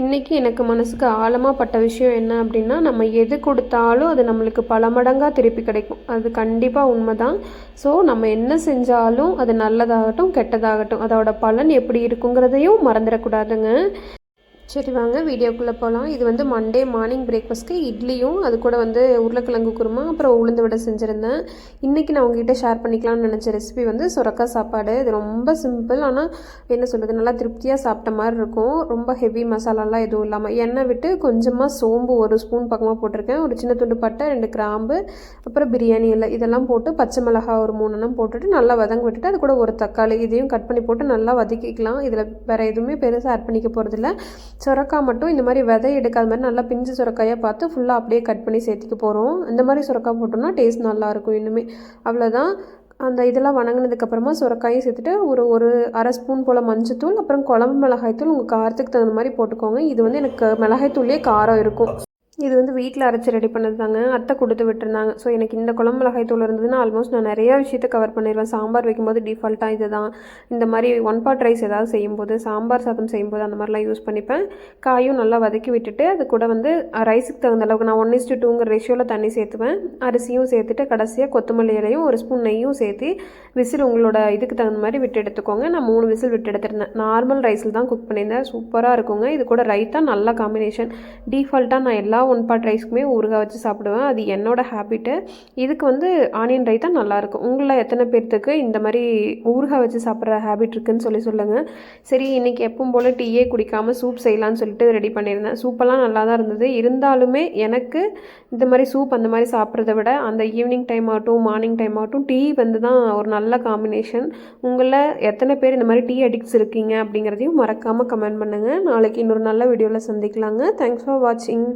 இன்றைக்கி எனக்கு மனசுக்கு ஆழமாக பட்ட விஷயம் என்ன அப்படின்னா நம்ம எது கொடுத்தாலும் அது நம்மளுக்கு பல மடங்காக திருப்பி கிடைக்கும். அது கண்டிப்பாக உண்மை தான் ஸோ நம்ம என்ன செஞ்சாலும் அது நல்லதாகட்டும் கெட்டதாகட்டும் அதோட பலன் எப்படி இருக்குங்கிறதையும் மறந்துடக்கூடாதுங்க. சரி வாங்க வீடியோக்குள்ளே போகலாம் இது வந்து மண்டே மார்னிங் பிரேக்ஃபாஸ்ட்க்கு இட்லியும் அது கூட வந்து உருளைக்கிழங்கு குருமா அப்புறம் உளுந்து விட செஞ்சுருந்தேன். இன்றைக்கி நான் உங்ககிட்ட ஷேர் பண்ணிக்கலாம்னு நினச்ச ரெசிபி வந்து சுரக்காய் சாப்பாடு. இது ரொம்ப சிம்பிள் ஆனால் என்ன சொல்கிறது நல்லா திருப்தியாக சாப்பிட்ட மாதிரி இருக்கும். ரொம்ப ஹெவி மசாலாலாம் எதுவும் இல்லாமல் எண்ணெய் விட்டு கொஞ்சமாக சோம்பு ஒரு ஸ்பூன் பக்கமாக போட்டிருக்கேன். ஒரு சின்ன துண்டு பட்டை ரெண்டு கிராம்பு அப்புறம் பிரியாணி இல்லை இதெல்லாம் போட்டு பச்சை மிளகா ஒரு மூணெல்லாம் போட்டுட்டு நல்லா வதங்க விட்டுட்டு அது கூட ஒரு தக்காளி இதையும் கட் பண்ணி போட்டு நல்லா வதக்கிக்கலாம். இதில் வேறு எதுவுமே பெருசாக ஆட் பண்ணிக்க போகிறதில்ல சுரக்காய் மட்டும் இந்த மாதிரி விதை எடுக்காத மாதிரி நல்லா பிஞ்சு சுரக்காயாக பார்த்து ஃபுல்லாக அப்படியே கட் பண்ணி சேர்த்துக்க போகிறோம் இந்த மாதிரி சுரக்காய் போட்டோம்னா டேஸ்ட் நல்லாயிருக்கும் இன்னுமே. அவ்வளோதான் அந்த இதெல்லாம் வணங்கினதுக்கப்புறமா சுரக்காயும் சேர்த்துட்டு ஒரு ஒரு அரை ஸ்பூன் போல் மஞ்சத்தூள் அப்புறம் குழம்பு மிளகாய்த்தூள் உங்கள் காரத்துக்கு தகுந்த மாதிரி போட்டுக்கோங்க. இது வந்து எனக்கு மிளகாய்த்தூள்லேயே காரம் இருக்கும். இது வந்து வீட்டில் அரைச்சி ரெடி பண்ணது தாங்க அத்தை கொடுத்து விட்டுருந்தாங்க. ஸோ எனக்கு இந்த குழம்பு மிளகாய் தூள் இருந்ததுன்னா ஆல்மோஸ்ட் நான் நிறையா விஷயத்த கவர் பண்ணிடுவேன் சாம்பார் வைக்கும்போது டிஃபால்ட்டாக இது தான் இந்த மாதிரி ஒன் பாட் ரைஸ் ஏதாவது செய்யும்போது சாம்பார் சாதம் செய்யும்போது அந்த மாதிரிலாம் யூஸ் பண்ணிப்பேன். காயும் நல்லா வதக்கி விட்டுட்டு அது கூட வந்து ரைஸுக்கு தகுந்த அளவுக்கு நான் ஒன் இஸ்டு டூங்கிற ரேஷியோவில் தண்ணி சேர்த்துவேன். அரிசியும் சேர்த்துட்டு கடைசியாக கொத்தமல்லி இலையும் ஒரு ஸ்பூன் நெய்யும் சேர்த்து விசில் உங்களோட இதுக்கு தகுந்த மாதிரி விட்டு எடுத்துக்கோங்க. நான் மூணு விசில் விட்டு எடுத்துருந்தேன். நார்மல் ரைஸில் தான் குக் பண்ணியிருந்தேன். சூப்பராக இருக்குங்க. இது கூட ரைத்தா நல்ல காம்பினேஷன் டிஃபால்ட்டாக நான் எல்லா ஒன் பாட் ரைஸ்க்குமே ஊறுகாய் வச்சு சாப்பிடுவேன். அது என்னோட ஹேபிட்டு இதுக்கு வந்து ஆனியன் ரைத்தா நல்லாயிருக்கும் உங்களில் எத்தனை பேர்த்துக்கு இந்த மாதிரி ஊறுகாய் வச்சு சாப்பிட்ற ஹேபிட் இருக்குன்னு சொல்லி சொல்லுங்கள் சரி இன்றைக்கி எப்பவும் போல் டீயே குடிக்காமல் சூப் செய்யலான்னு சொல்லிட்டு ரெடி பண்ணியிருந்தேன். சூப்பெல்லாம் நல்லா தான் இருந்தது. இருந்தாலுமே எனக்கு இந்த மாதிரி சூப் அந்த மாதிரி சாப்பிட்றத விட அந்த ஈவினிங் டைம் ஆகட்டும் மார்னிங் டைம் ஆகட்டும் டீ வந்து தான் ஒரு நல்ல காம்பினேஷன் உங்களில் எத்தனை பேர் இந்த மாதிரி டீ அடிக்ட்ஸ் இருக்கீங்க அப்படிங்கிறதையும் மறக்காமல் கமெண்ட் பண்ணுங்கள் நாளைக்கு இன்னொரு நல்ல வீடியோவில் சந்திக்கலாங்க. தேங்க்ஸ் ஃபார் வாட்சிங்